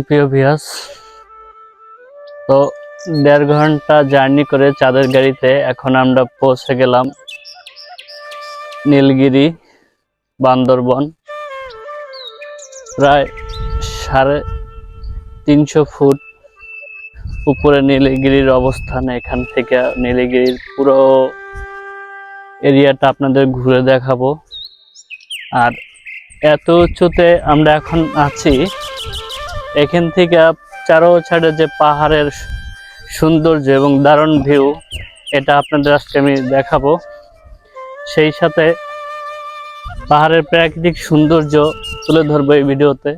প্রিয় ভিয়াস তো দেড় ঘণ্টা জার্নি করে চাঁদের গাড়িতে এখন আমরা পৌঁছে গেলাম নীলগিরি, বান্দরবন। প্রায় সাড়ে তিনশো ফুট উপরে নীলগিরির অবস্থান। এখান থেকে নীলগিরির পুরো এরিয়াটা আপনাদের ঘুরে দেখাবো। আর এত উঁচুতে আমরা এখন আছি এখান থেকে চারো ছাড়ে যে পাহাড়ের সৌন্দর্য এবং দারুণ ভিউ, এটা আপনাদের আজকে আমি দেখাবো। সেই সাথে পাহাড়ের প্রাকৃতিক সৌন্দর্য তুলে ধরবো এই ভিডিওতে।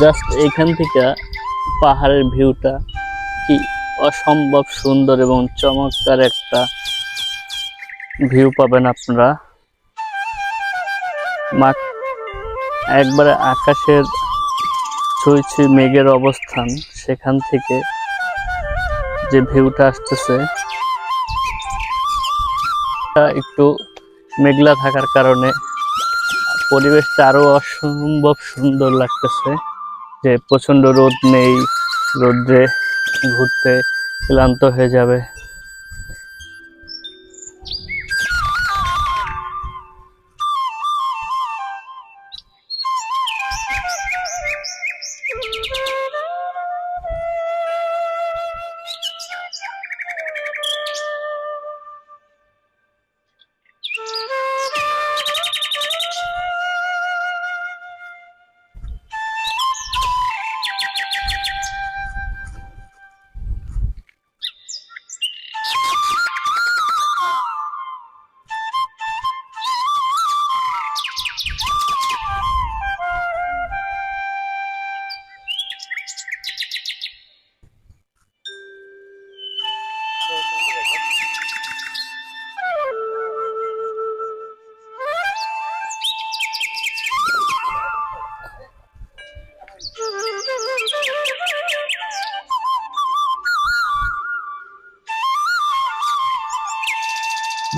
জাস্ট এখান থেকে পাহাড়ের ভিউটা কি অসম্ভব সুন্দর এবং চমৎকার একটা ভিউ পাবেন আপনারা। একবারে আকাশের ছুঁই ছুঁই মেঘের অবস্থান সেখান থেকে যে ভিউটা আসতেছে। একটু মেঘলা থাকার কারণে পরিবেশটা আরও অসম্ভব সুন্দর লাগতেছে। যে প্রচণ্ড রোদ নেই রোদ্রে ঘুরতে ক্লান্ত হয়ে যাবে।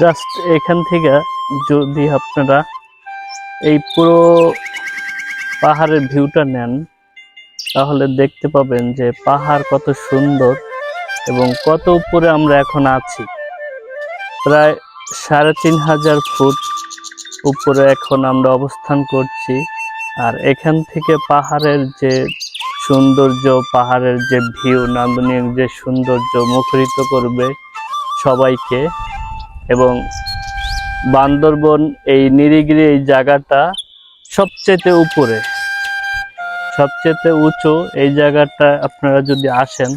জাস্ট এখান থেকে যদি আপনারা এই পুরো পাহাড়ের ভিউটা নেন, তাহলে দেখতে পাবেন যে পাহাড় কত সুন্দর এবং কত উপরে আমরা এখন আছি। প্রায় সাড়ে তিন হাজার ফুট উপরে এখন আমরা অবস্থান করছি আর এখান থেকে পাহাড়ের যে সৌন্দর্য, পাহাড়ের যে ভিউ নান্দনিক যে সৌন্দর্য মুখরিত করবে সবাইকে এবং বান্দরবন এই নিরিগিরি এই জায়গাটা সবচেয়ে উপরে। সবচেয়ে উঁচু এই জায়গাটা আপনারা যদি আসেন,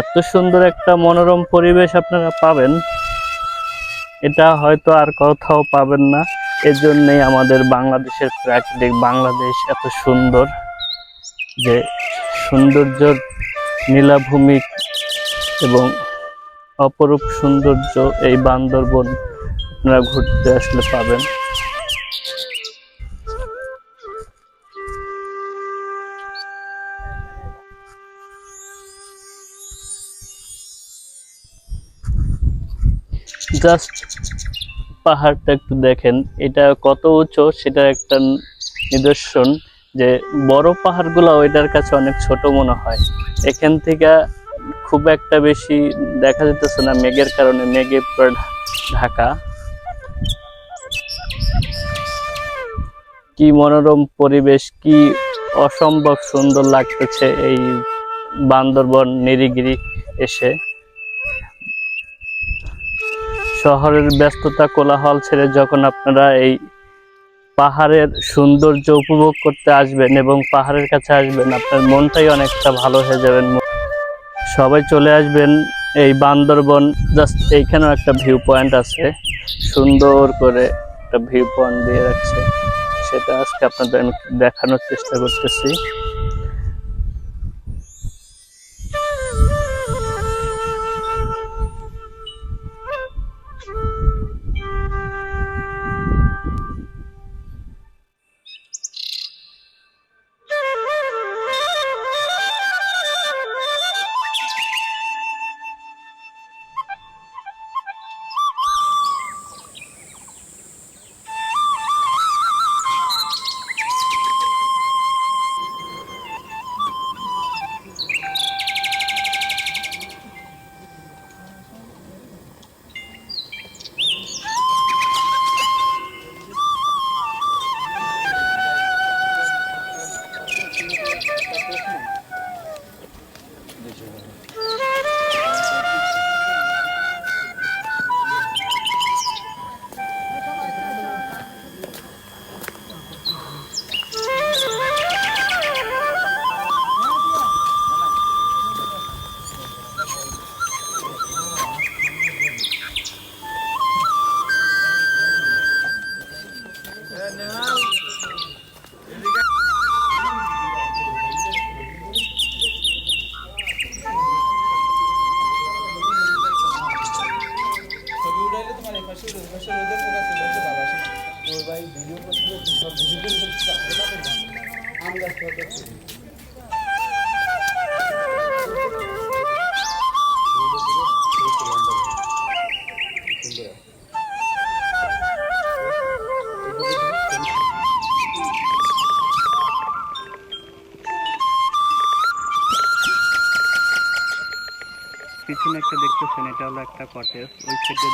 এত সুন্দর একটা মনোরম পরিবেশ আপনারা পাবেন, এটা হয়তো আর কোথাও পাবেন না। এজন্যই আমাদের বাংলাদেশের প্রাকৃতিক বাংলাদেশ এত সুন্দর যে সৌন্দর্যর নীলাভূমি এবং অপরূপ সৌন্দর্য এই বান্দরবন আপনারা ঘুরতে আসলে পাবেন। জাস্ট পাহাড়টা একটু দেখেন, এটা কত উঁচু সেটা একটা নিদর্শন যে বড় পাহাড়গুলো ওইটার কাছে অনেক ছোট মনে হয়। এখান থেকে খুব একটা বেশি দেখা যেতেছে না মেঘের কারণে, মেঘে ঢাকা। কি মনোরম পরিবেশ, কি অসম্ভব সুন্দর লাগতেছে এই বান্দরবন নিরিগিরি এসে। শহরের ব্যস্ততা কোলাহল ছেড়ে যখন আপনারা এই পাহাড়ের সৌন্দর্য উপভোগ করতে আসবেন এবং পাহাড়ের কাছে আসবেন, আপনার মনটাই অনেকটা ভালো হয়ে যাবেন সবাই চলে আসবেন এই বান্দরবন জাস্ট এইখানেও একটা ভিউ পয়েন্ট আছে। সুন্দর করে একটা ভিউ পয়েন্ট দিয়ে রাখছে। সেটা আজকে আপনাদের আমি দেখানোর চেষ্টা করতেছি। পিছনে একটা দেখতেছেন, এটা হলো একটা কটেজ ওই সাইডে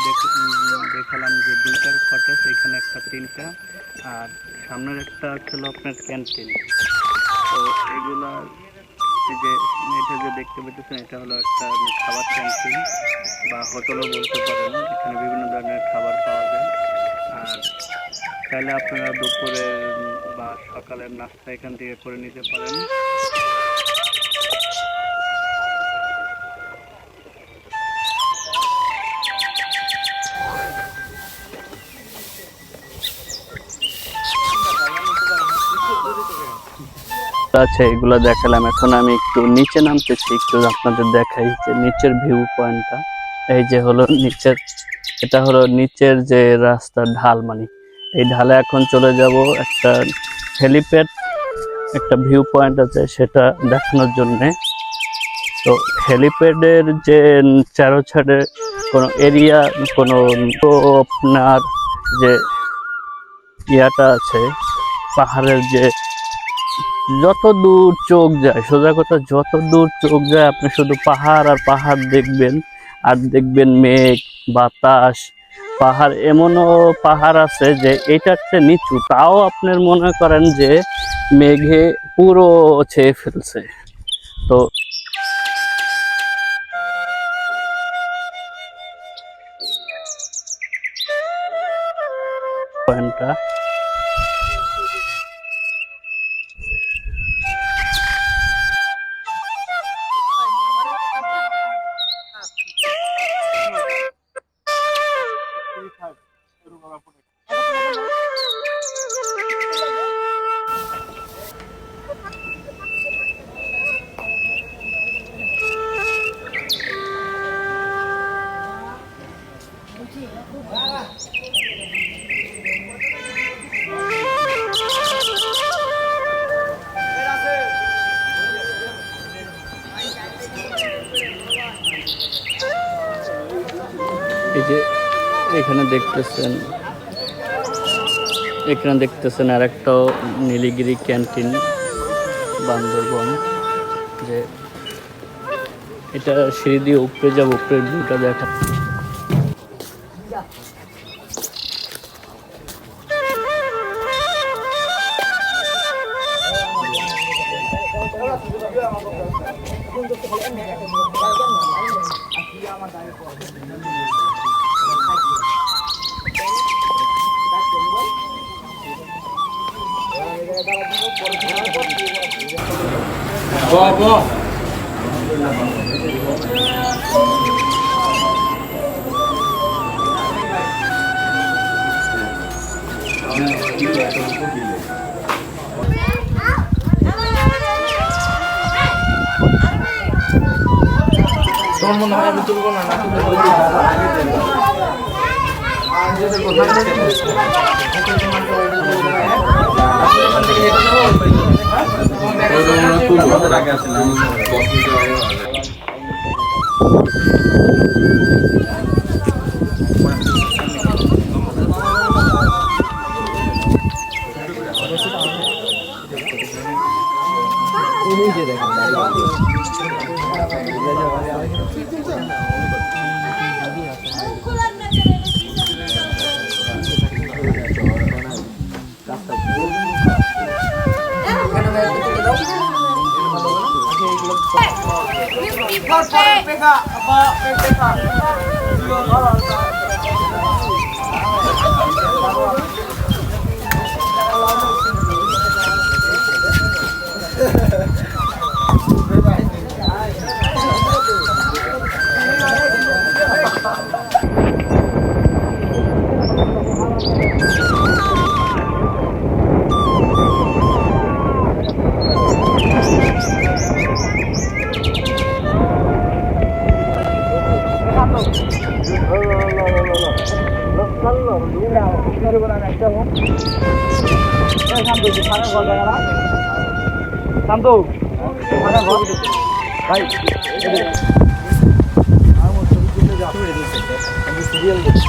দেখালাম যে দুইটা কটেজ এখানে একটা তিনটা, আর সামনের একটা ছিল আপনার ক্যান্টিন তো এগুলা যে এটা যে দেখতে পেতেছেন এটা হলো একটা খাবার ক্যান্টিন বা হোটেলও বলতে পারেন। এখানে বিভিন্ন ধরনের খাবার পাওয়া যায়। আর চাইলে আপনারা দুপুরের বা সকালের নাস্তা এখান থেকে করে নিতে পারেন। আছে, এগুলো দেখালাম। এখন আমি একটু নিচে নামতেছি, একটু আপনাদের দেখাই যে নিচের ভিউ পয়েন্টটা এই যে হলো নিচের, এটা হলো নিচের যে রাস্তা ঢাল মানে। এই ঢালে এখন চলে যাব একটা হেলিপ্যাড একটা ভিউ পয়েন্ট আছে সেটা দেখানোর জন্যে। তো হেলিপ্যাডের যে চারো ছাড়ে কোনো এরিয়া কোনো আপনার যে ইয়াটা আছে, পাহাড়ের যে যত দূর চোখ যায়, সোজা কথা যত দূর চোখ যায়, আপনি শুধু পাহাড় আর পাহাড় দেখবেন। আর দেখবেন মেঘ, বাতাস, পাহাড় এমনও পাহাড় আছে যে এটার চেয়ে নিচু, তাও আপনার মনে করেন যে মেঘে পুরো ছেয়ে ফেলছে। তো পয়েন্টটা এই যে এখানে দেখতেছেন এখানে দেখতেছেন আর একটা নীলিগিরি ক্যান্টিন, বান্দরবন, যে এটা সিঁড়ি দিয়ে উপরে যাব উপরে ভিউটা দেখা। আমার তোমার মনে হয় আমি তুলবো না না ওখান থেকে হেঁটে যাব Pepe. Pepe. Pepe. Pepe. কাশ্মীরে বলে আমি একটা হোক শান্ত থানা ঘর ভাই আমার সিরিয়াল দেখছি